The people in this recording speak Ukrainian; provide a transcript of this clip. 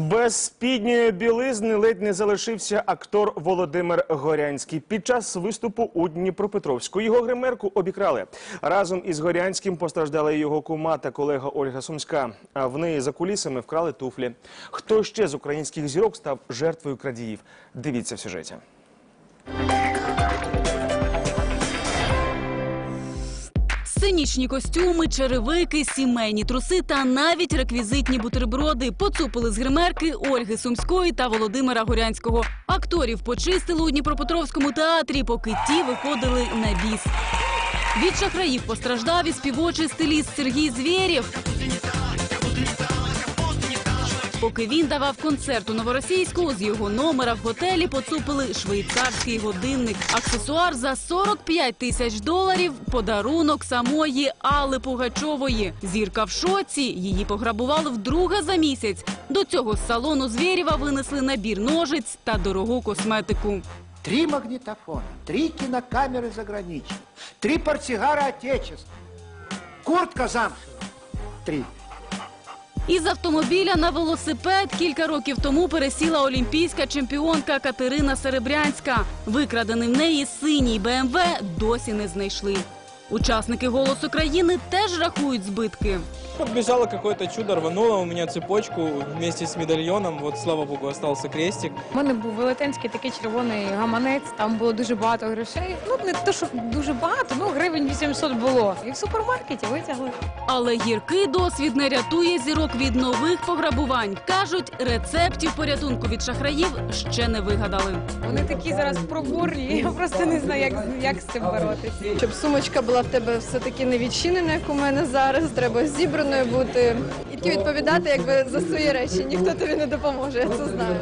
Без спідньої білизни ледь не залишився актор Володимир Горянський. Під час виступу у Дніпропетровську його гримерку обікрали. Разом із Горянським постраждала його кума та колега Ольга Сумська. А в неї за кулісами вкрали туфлі. Хто ще з українських зірок став жертвою крадіїв? Дивіться в сюжеті. Сценічні костюми, черевики, сімейні труси та навіть реквізитні бутерброди поцупили з гримерки Ольги Сумської та Володимира Горянського. Акторів почистили у Дніпропетровському театрі, поки ті виходили на біс. Від шахраїв постраждав і співочий стиліст Сергій Звєрєв. Поки він давав концерт у Новоросійську, з його номера в готелі поцупили швейцарський годинник. Аксесуар за 45 тисяч доларів – подарунок самої Алли Пугачової. Зірка в шоці, її пограбували вдруге за місяць. До цього з салону Звєрєва винесли набір ножиць та дорогу косметику. Три магнитофона, три кинокамеры заграничные, три портсигара Отечества, куртка замшевая. Три. Із автомобіля на велосипед кілька років тому пересіла олімпійська чемпіонка Катерина Серебрянська. Викрадений в неї синій БМВ досі не знайшли. Учасники «Голосу країни» теж рахують збитки. Подбежало какое-то чудо, рвануло у меня цепочку вместе с медальоном. Вот, слава богу, остался крестик. У мене був велетенський такий червоний гаманець, там було дуже багато грошей. Ну, не те, що дуже багато, ну гривень 800 було. І в супермаркеті витягли. Але гіркий досвід не рятує зірок від нових пограбувань. Кажуть, рецептів порятунку від шахраїв ще не вигадали. Вони такі зараз пробурні, я просто не знаю, як, як з цим боротися. Щоб сумочка була в тебе все-таки не відчинена, як у мене зараз. Треба зібраною бути. І тільки відповідати якби за свої речі. Ніхто тобі не допоможе, я це знаю.